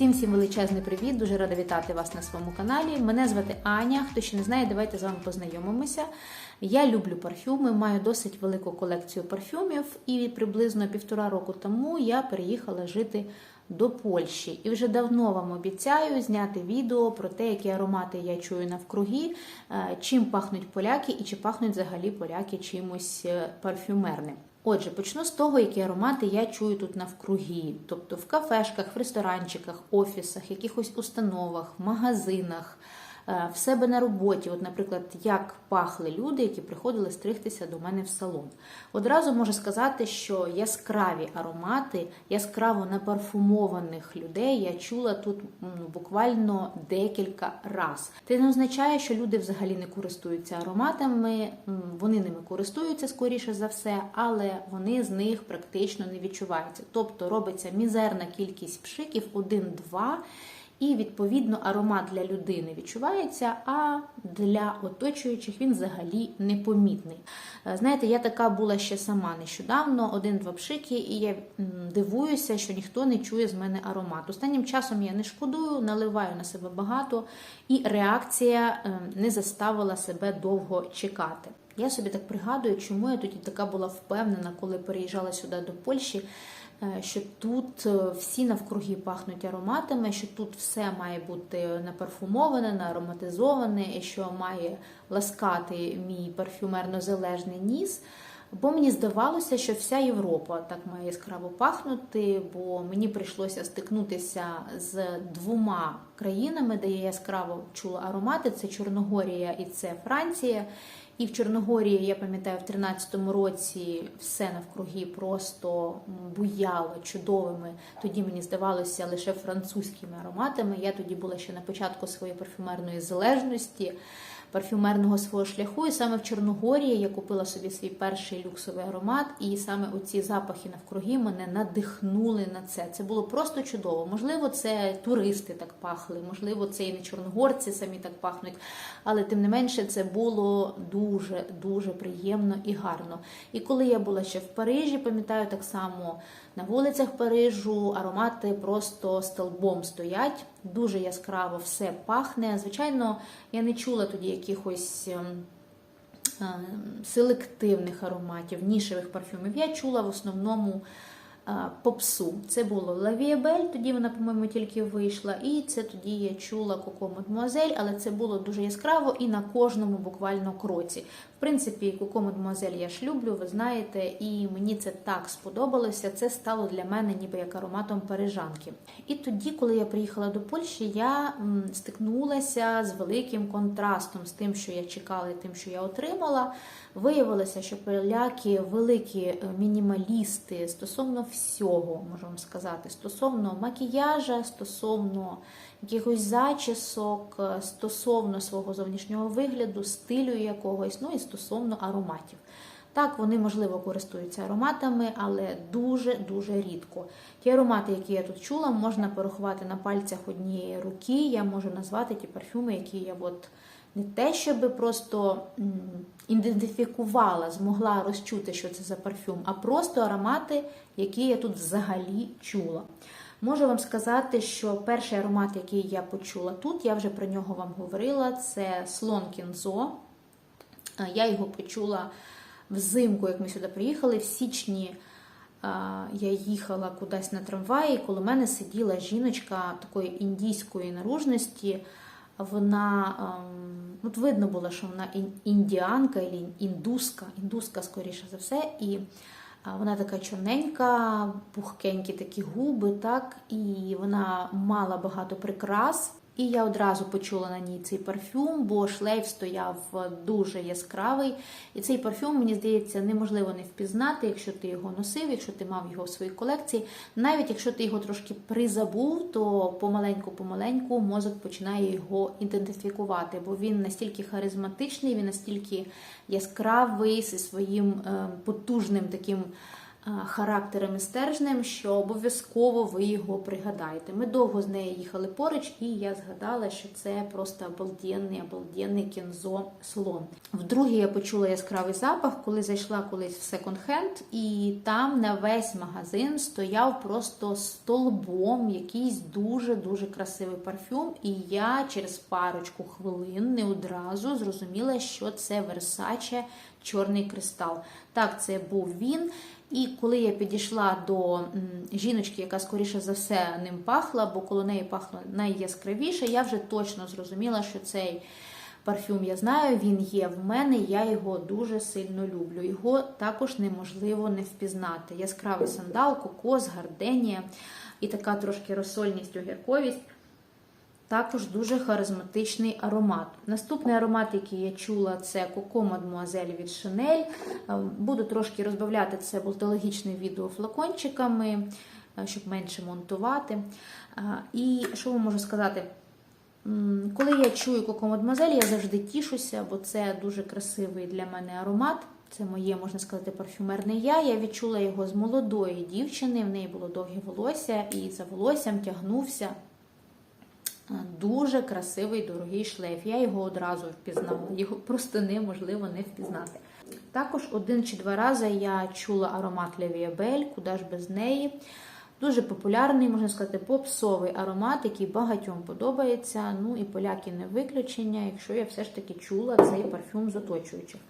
Всім всім величезний привіт! Дуже рада вітати вас на своєму каналі. Мене звати Аня. Хто ще не знає, давайте з вами познайомимося. Я люблю парфюми, маю досить велику колекцію парфюмів, і приблизно півтора року тому я переїхала жити до Польщі. І вже давно вам обіцяю зняти відео про те, які аромати я чую навкруги, е, чим пахнуть поляки і чи пахнуть взагалі поляки чимось е, парфюмерним. Отже, почну з того, які аромати я чую тут навкруги, тобто в кафешках, в ресторанчиках, офісах, якихось установах, магазинах, в себе на роботі. От, наприклад, як пахли люди, які приходили стригтися до мене в салон. Одразу можу сказати, що яскраві аромати, яскраво напарфумованих людей я чула тут буквально декілька раз. Це не означає, що люди взагалі не користуються ароматами, вони ними користуються скоріше за все, але вони з них практично не відчуваються. Тобто робиться мізерна кількість пшиків, один-два. І відповідно аромат для людини відчувається, а для оточуючих він взагалі непомітний. Е, Знаєте, я така була ще сама нещодавно, один-два пшики, і я дивуюся, що ніхто не чує з мене аромат. Останнім часом я не шкодую, наливаю на себе багато, і реакція е, не заставила себе довго чекати. Я собі так пригадую, чому я тоді така була впевнена, коли переїжджала сюди до Польщі. Е, Що тут е, всі навкруги пахнуть ароматами, що тут все має бути напарфумоване, наароматизоване, що має ласкати мій парфюмерно-залежний ніс. Бо мені здавалося, що вся Європа так має яскраво пахнути, бо мені прийшлося стикнутися з двома країнами, де я яскраво чула аромати: це Чорногорія і це Франція. І в Чорногорії, я пам'ятаю, в 13-му році все навкруги просто буяло чудовими. Тоді мені здавалося лише французькими ароматами. Я тоді була ще на початку своєї парфюмерної залежності, парфюмерного свого шляху. І саме в Чорногорії я купила собі свій перший люксовий аромат, і саме оці запахи навкруги мене надихнули на це. Це було просто чудово. Можливо, це туристи так пахли, можливо, це і не чорногорці самі так пахнуть, але тим не менше це було дуже дуже приємно і гарно. І коли я була ще в Парижі, пам'ятаю так само на вулицях Парижу аромати просто столбом стоять, дуже яскраво все пахне. Звичайно, я не чула тоді якихось. ем, е, Селективних ароматів, нішевих парфюмів. Я чула в основному е, попсу. Це було Лавіабель, тоді вона, по-моєму, тільки вийшла. І це тоді я чула Коко Мадмуазель, але це було дуже яскраво і на кожному буквально кроці. Принципі, Коко Мадмуазель я ж люблю, ви знаєте, і мені це так сподобалося. Це стало для мене ніби як ароматом парижанки. І тоді, коли я приїхала до Польщі, я стикнулася з великим контрастом з тим, що я чекала, і тим, що я отримала. Виявилося, що поляки великі е, мінімалісти стосовно всього, можу вам сказати, стосовно макіяжа, стосовно якихось зачісок, е, стосовно свого зовнішнього вигляду, стилю якогось, ну і стосовно ароматів. Так, вони, можливо, користуються ароматами, але дуже-дуже рідко. Ті аромати, які я тут чула, можна порахувати на пальцях однієї руки. Я можу назвати ті парфюми, які я от не те, щоб просто ідентифікувала, змогла розчути, що це за парфюм, а просто аромати, які я тут взагалі чула. Можу вам сказати, що перший аромат, який я почула тут, я вже про нього вам говорила, це слон кінзо. Е, Я його почула взимку, як ми сюди приїхали. В січні е, я їхала кудись на трамваї, коло мене сиділа жіночка такої індійської наружності. Вона ем, от видно було, що вона індіанка індуска, індуска, скоріше за все. І вона така чорненька, пухкенькі такі губи, так, і вона мала багато прикрас. І я одразу почула на ній цей парфюм, бо шлейф стояв дуже яскравий. І цей парфюм, мені здається, неможливо не впізнати, якщо ти його носив, якщо ти мав його в своїй колекції. Навіть якщо ти його трошки призабув, то помаленьку-помаленьку мозок починає його ідентифікувати, бо він настільки харизматичний, він настільки яскравий зі своїм е, потужним таким е, характером і стержнем, що обов'язково ви його пригадаєте. Ми довго з нею їхали поруч, і я згадала, що це просто обалденний, обалденний кінзо слон. Вдруге я почула яскравий запах, коли зайшла колись в секонд-хенд, і там на весь магазин стояв просто столбом якийсь дуже-дуже красивий парфюм. І я через парочку хвилин не одразу зрозуміла, що це Versace чорний кристал. Так, це був він. І коли я підійшла до жіночки, яка скоріше за все ним пахла, бо коло неї пахло найяскравіше, я вже точно зрозуміла, що цей парфюм я знаю, він є в мене, я його дуже сильно люблю. Його також неможливо не впізнати. Яскравий сандал, кокос, гарденія і така трошки розсольність, огірковість. Також дуже харизматичний аромат. Наступний аромат, який я чула, це Coco Mademoiselle від. Е, Буду трошки розбавляти це болтологічне відео флакончиками, е, щоб менше монтувати. Е, І що вам можу сказати? Коли я чую Coco Mademoiselle, я завжди тішуся, бо це дуже красивий для мене аромат. Це моє, можна сказати, парфюмерне я. Я відчула його з молодої дівчини. В неї було довге волосся, і за волоссям тягнувся Дуже красивий дорогий шлейф. Я його одразу впізнала, його просто неможливо не впізнати. Також один чи два рази я чула аромат Belle, куди ж без неї. Дуже популярний, можна сказати, попсовий аромат, який багатьом подобається. Ну і поляки не виключення, якщо я все ж таки чула цей парфюм з оточуючих.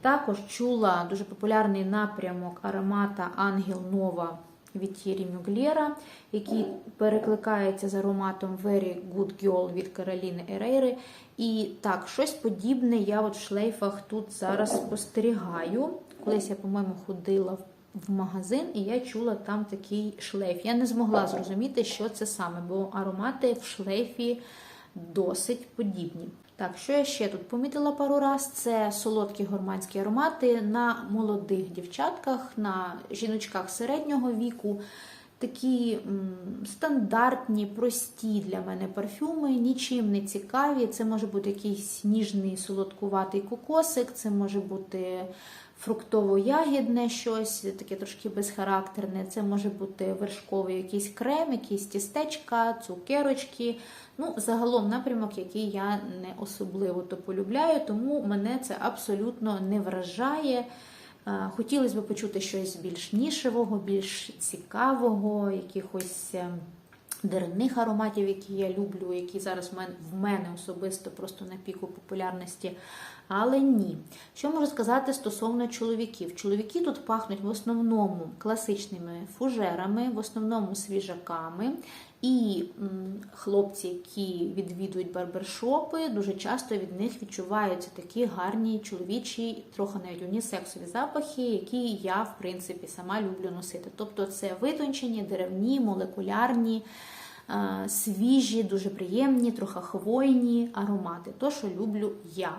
Також чула дуже популярний напрямок аромата Ангел Нова від Тірі Мюглєра, який перекликається з ароматом Very Good Girl від Кароліни Ерейри. І так, щось подібне я от в шлейфах тут зараз спостерігаю. Колись я, по-моєму, ходила в в магазин, і я чула там такий шлейф. Я не змогла зрозуміти, що це саме, бо аромати в шлейфі досить подібні. Так, що я ще тут помітила пару раз, це солодкі горманські аромати на молодих дівчатках, на жіночках середнього віку. Такі м, стандартні, прості для мене парфюми, нічим не цікаві. Це може бути якийсь ніжний солодкуватий кокосик, це може бути фруктово-ягідне щось, таке трошки безхарактерне. Це може бути вершковий якийсь крем, якісь тістечка, цукерочки. Ну, загалом напрямок, який я не особливо то полюбляю, тому мене це абсолютно не вражає. Хотілося б почути щось більш нішевого, більш цікавого, якихось е, деревних ароматів, які я люблю, які зараз в мене особисто просто на піку популярності. Але ні. Що можу сказати стосовно чоловіків? Чоловіки тут пахнуть в основному класичними фужерами, в основному свіжаками. І хлопці, які відвідують барбершопи, дуже часто від них відчуваються такі гарні чоловічі, трохи навіть унісексові запахи, які я, в принципі, сама люблю носити. Тобто це витончені, деревні, молекулярні, е, свіжі, дуже приємні, трохи хвойні аромати. То, що люблю я.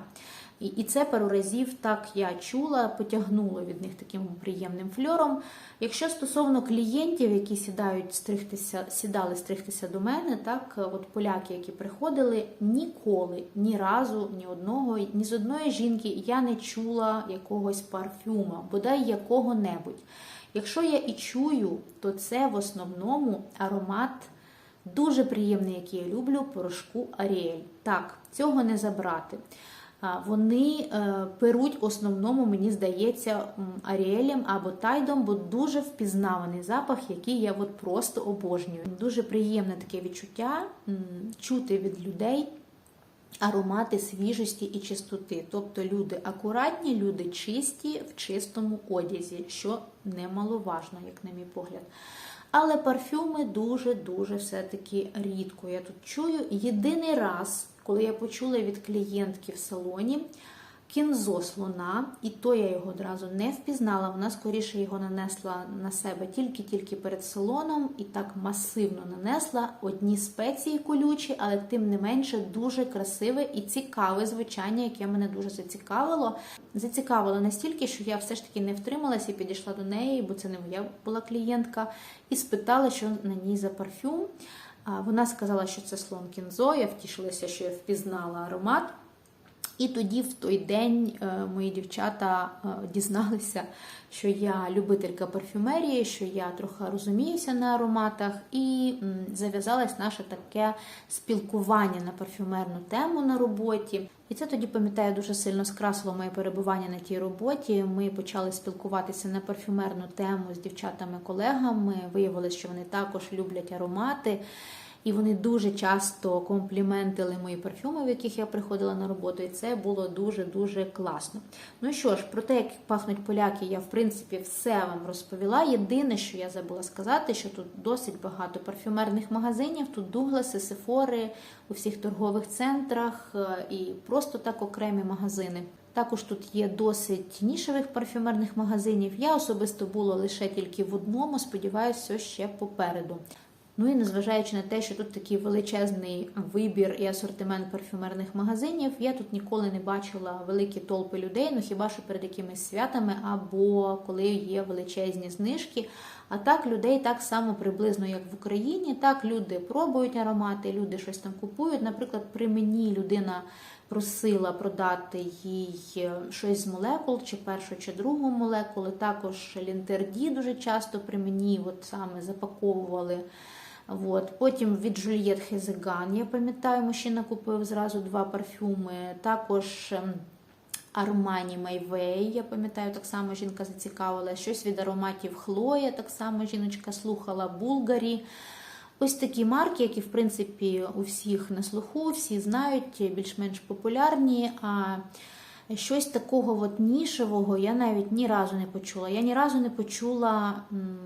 І і це пару разів так я чула, потягнуло від них таким приємним фльором. Якщо стосовно клієнтів, які сідають стригтися, сідали стригтися до мене, так от поляки, які приходили, ніколи, ні разу, ні одного, ні з одної жінки я не чула якогось парфюма, бодай якого-небудь. Якщо я і чую, то це в основному аромат. Дуже приємний, який я люблю, порошку Аріель. Так, цього не забрати. Вони е, перуть в основному, мені здається, Аріелем або Тайдом, бо дуже впізнаваний запах, який я от просто обожнюю. Дуже приємне таке відчуття чути від людей. Аромати свіжості і чистоти. Тобто люди акуратні, люди чисті в чистому одязі, що немаловажно, як на мій погляд. Але парфюми дуже-дуже все-таки рідко. Я тут чую єдиний раз коли я почула від клієнтки в салоні кінзо слона, і то я його одразу не впізнала. Вона скоріше його нанесла на себе тільки-тільки перед салоном і так масивно нанесла одні спеції колючі, але тим не менше дуже красиве і цікаве звучання, яке мене дуже зацікавило. Зацікавило настільки, що я все ж таки не втрималася і підійшла до неї, бо це не моя була клієнтка, і спитала, що на ній за парфюм. Вона сказала, що це слон кінзо. Я втішилася, що я впізнала аромат. І тоді, в той день, е, мої дівчата е, дізналися, що я любителька парфюмерії, що я трохи розуміюся на ароматах, і зав'язалось наше таке спілкування на парфюмерну тему на роботі. І це тоді, пам'ятаю, дуже сильно скрасило моє перебування на тій роботі. Ми почали спілкуватися на парфюмерну тему з дівчатами-колегами. Виявилось, що вони також люблять аромати. І вони дуже часто компліментили мої парфюми, в яких я приходила на роботу, і це було дуже-дуже класно. Ну що ж, про те, як пахнуть поляки, я в принципі все вам розповіла. Єдине, що я забула сказати, що тут досить багато парфюмерних магазинів, тут Дугласи, Сефори у всіх торгових центрах е, і просто так окремі магазини. Також тут є досить нішевих парфюмерних магазинів. Я особисто була лише тільки в одному, сподіваюся, все ще попереду. Ну і незважаючи на те, що тут такий величезний вибір і асортимент парфюмерних магазинів, я тут ніколи не бачила великі толпи людей, ну хіба що перед якимись святами або коли є величезні знижки. А так людей так само приблизно, як в Україні. Так люди пробують аромати, люди щось там купують. Наприклад, при мені людина просила продати їй е, щось з молекул, чи першу, чи другу молекули. Також лінтерді дуже часто при мені от саме запаковували. От. Потім від Juliette Хезеган, я пам'ятаю, мужчина купив зразу два парфюми. Також ем, Armani Майвей, я пам'ятаю, так само жінка зацікавила. Щось від ароматів Хлоя, так само жіночка слухала Булгарі. Ось такі марки, які, в принципі, у всіх на слуху, всі знають, більш-менш популярні. А щось такого от нішевого я навіть ні разу не почула. Я ні разу не почула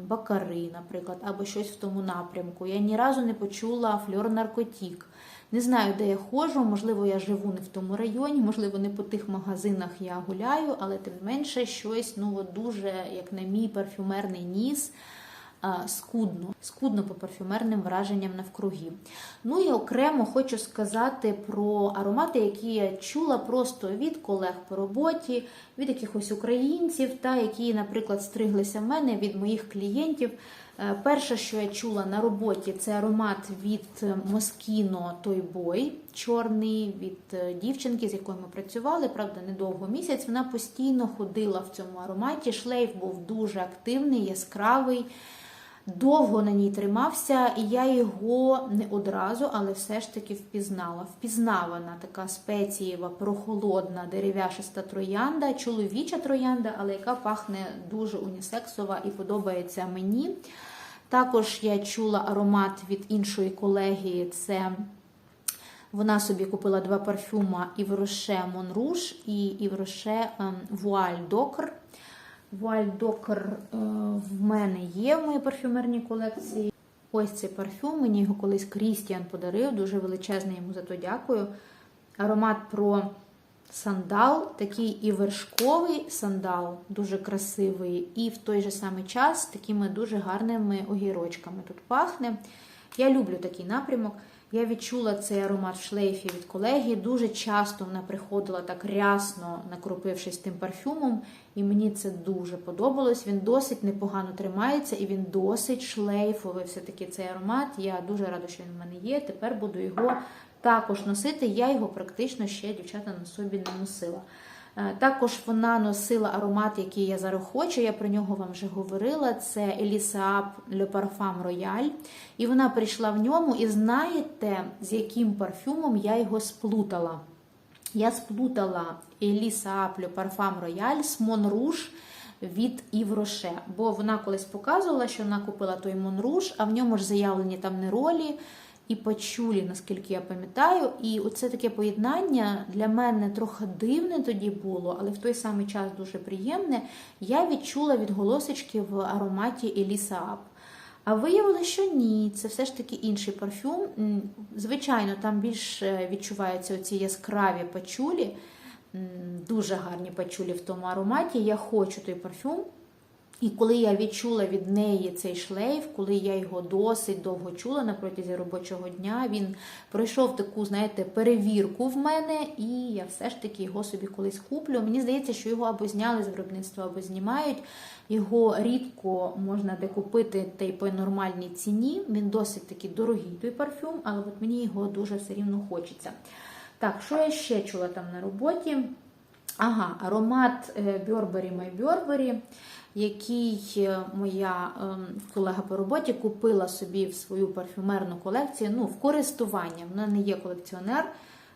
бакари, наприклад, або щось в тому напрямку. Я ні разу не почула фльор наркотік. Не знаю, де я ходжу, можливо, я живу не в тому районі, можливо, не по тих магазинах я гуляю, але тим менше щось ну, от дуже, як на мій парфюмерний ніс скудно, скудно по парфюмерним враженням навкруги. Ну і окремо хочу сказати про аромати, які я чула просто від колег по роботі, від якихось українців, та які, наприклад, стриглися в мене від моїх клієнтів. Е, перше, що я чула на роботі, це аромат від Moschino Toy Boy, чорний від е, дівчинки, з якою ми працювали. Правда, недовго місяць. Вона постійно ходила в цьому ароматі. Шлейф був дуже активний, яскравий довго на ній тримався, і я його не одразу, але все ж таки впізнала. Впізнавана така спецієва, прохолодна, дерев'яшиста троянда, чоловіча троянда, але яка пахне дуже унісексова і подобається мені. Також я чула аромат від іншої колеги. Це вона собі купила два парфюма Івроше Монруш і Івроше Вуаль Докр. Вальдокер в мене є в моїй парфюмерній колекції. Ось цей парфюм, мені його колись Крістіан подарив, дуже величезний йому за то дякую. Аромат про сандал, такий і вершковий сандал, дуже красивий, і в той же самий час такими дуже гарними огірочками тут пахне. Я люблю такий напрямок. Я відчула цей аромат в шлейфі від колеги. Дуже часто вона приходила так рясно, накропившись тим парфюмом, і мені це дуже подобалось. Він досить непогано тримається і він досить шлейфовий. Все-таки цей аромат. Я дуже рада, що він в мене є. Тепер буду його також носити. Я його практично ще дівчата на собі не носила. Е, також вона носила аромат, який я зараз хочу, я про нього вам вже говорила. Це Elisa Le Parfum Royal. І вона прийшла в ньому, і знаєте, з яким парфюмом я його сплутала? Я сплутала Elisa Le Parfum Royal з Rouge від Rocher. Бо вона колись показувала, що вона купила той Rouge, а в ньому ж заявлені там не ролі і пачулі, наскільки я пам'ятаю. І оце таке поєднання для мене трохи дивне тоді було, але в той самий час дуже приємне. Я відчула відголосочки в ароматі Еліса Ап. А виявилося, що ні, це все ж таки інший парфюм. Звичайно, там більш відчуваються оці яскраві пачулі, дуже гарні пачулі в тому ароматі. Я хочу той парфюм. І коли я відчула від неї цей шлейф, коли я його досить довго чула на протязі робочого дня, він пройшов таку, знаєте, перевірку в мене, і я все ж таки його собі колись куплю. Мені здається, що його або зняли з виробництва, або знімають. Його рідко можна де купити та й по нормальній ціні. Він досить таки дорогий той парфюм, але от мені його дуже все рівно хочеться. Так, що я ще чула там на роботі? Ага, аромат е, Burberry My Burberry, який е, моя ем, колега по роботі купила собі в свою парфюмерну колекцію. Ну, в користування. Вона не є колекціонер,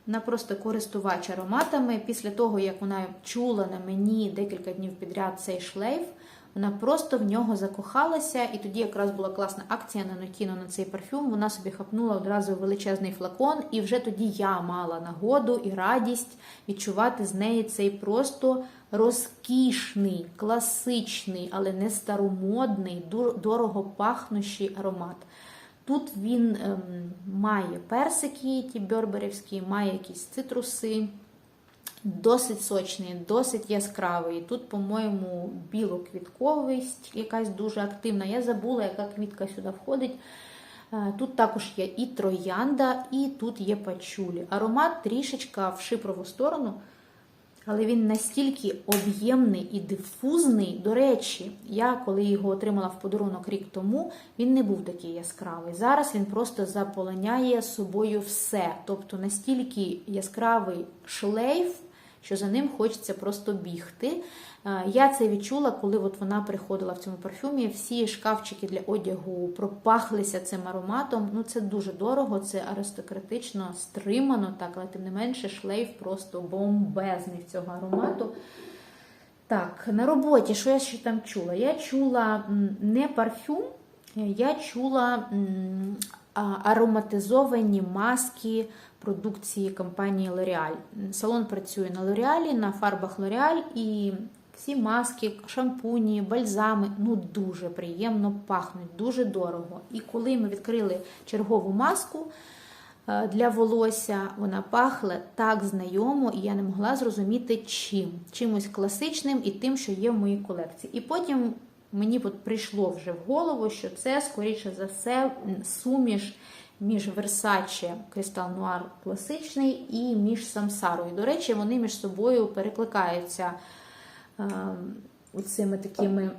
вона просто користувач ароматами. Після того, як вона чула на мені декілька днів підряд цей шлейф, вона просто в нього закохалася, і тоді якраз була класна акція на Notino на цей парфюм. Вона собі хапнула одразу величезний флакон, і вже тоді я мала нагоду і радість відчувати з неї цей просто розкішний, класичний, але не старомодний, дорого пахнущий аромат. Тут він ем, має персики, ті бьорберівські, має якісь цитруси. Досить сочний, досить яскравий. Тут, по-моєму, білоквітковість якась дуже активна. Я забула, яка квітка сюди входить. Е, Тут також є і троянда, і тут є пачулі. Аромат трішечка в шипрову сторону, але він настільки об'ємний і дифузний. До речі, я коли його отримала в подарунок рік тому, він не був такий яскравий. Зараз він просто заполоняє собою все. Тобто настільки яскравий шлейф, що за ним хочеться просто бігти. Е, Я це відчула, коли от вона приходила в цьому парфюмі. Всі шкафчики для одягу пропахлися цим ароматом. Ну це дуже дорого, це аристократично стримано, так, але тим не менше шлейф просто бомбезний в цього аромату. Так, на роботі, що я ще там чула? Я чула не парфюм, я чула ароматизовані маски продукції компанії L'Oreal. Салон працює на L'Oreal, на фарбах L'Oreal і всі маски, шампуні, бальзами ну дуже приємно пахнуть, дуже дорого. І коли ми відкрили чергову маску е, для волосся, вона пахла так знайомо, і я не могла зрозуміти чим. Чимось класичним і тим, що є в моїй колекції. І потім мені от прийшло вже в голову, що це, скоріше за все, суміш між Versace Crystal Noir класичний і між Самсарою. До речі, вони між собою перекликаються е, цими такими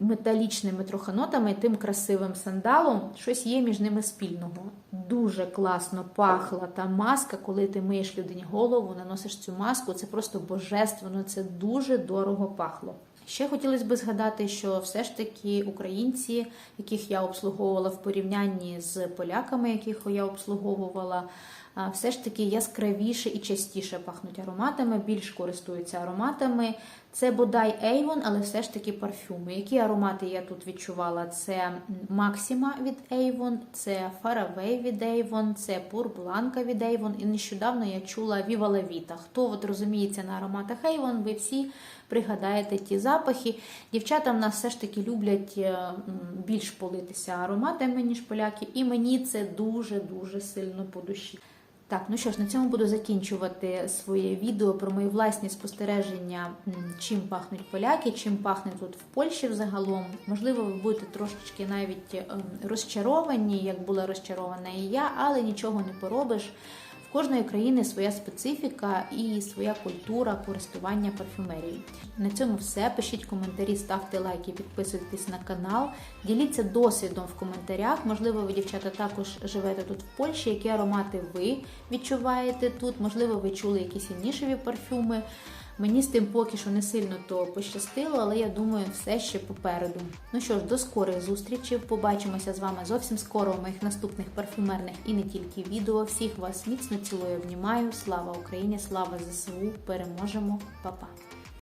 металічними трохи нотами, тим красивим сандалом. Щось є між ними спільного. Дуже класно пахла та маска, коли ти миєш людині голову, наносиш цю маску. Це просто божественно, це дуже дорого пахло. Ще хотілося б згадати, що все ж таки українці, яких я обслуговувала в порівнянні з поляками, яких я обслуговувала, все ж таки яскравіше і частіше пахнуть ароматами, більш користуються ароматами. Це бодай Avon, але все ж таки парфюми. Які аромати я тут відчувала? Це Maxima від Avon, це Faraway від Avon, це Pur від Avon. І нещодавно я чула Viva La Vita. Хто от розуміється на ароматах Avon, ви всі пригадаєте ті запахи. Дівчата в нас все ж таки люблять е, більш политися ароматами, ніж поляки, і мені це дуже-дуже сильно по душі. Так, ну що ж, на цьому буду закінчувати своє відео про мої власні спостереження, чим пахнуть поляки, чим пахне тут в Польщі взагалом. Можливо, ви будете трошечки навіть ем, розчаровані, як була розчарована і я, але нічого не поробиш. Кожної країни своя специфіка і своя культура користування парфюмерією. На цьому все. Пишіть коментарі, ставте лайки, підписуйтесь на канал. Діліться досвідом в коментарях. Можливо, ви, дівчата, також живете тут в Польщі. Які аромати ви відчуваєте тут? Можливо, ви чули якісь нішеві парфюми. Мені з тим поки що не сильно то пощастило, але я думаю, все ще попереду. Ну що ж, до скорих зустрічей. Побачимося з вами зовсім скоро у моїх наступних парфюмерних і не тільки відео. Всіх вас міцно цілую, обнімаю. Слава Україні! Слава ЗСУ! Переможемо! Па-па!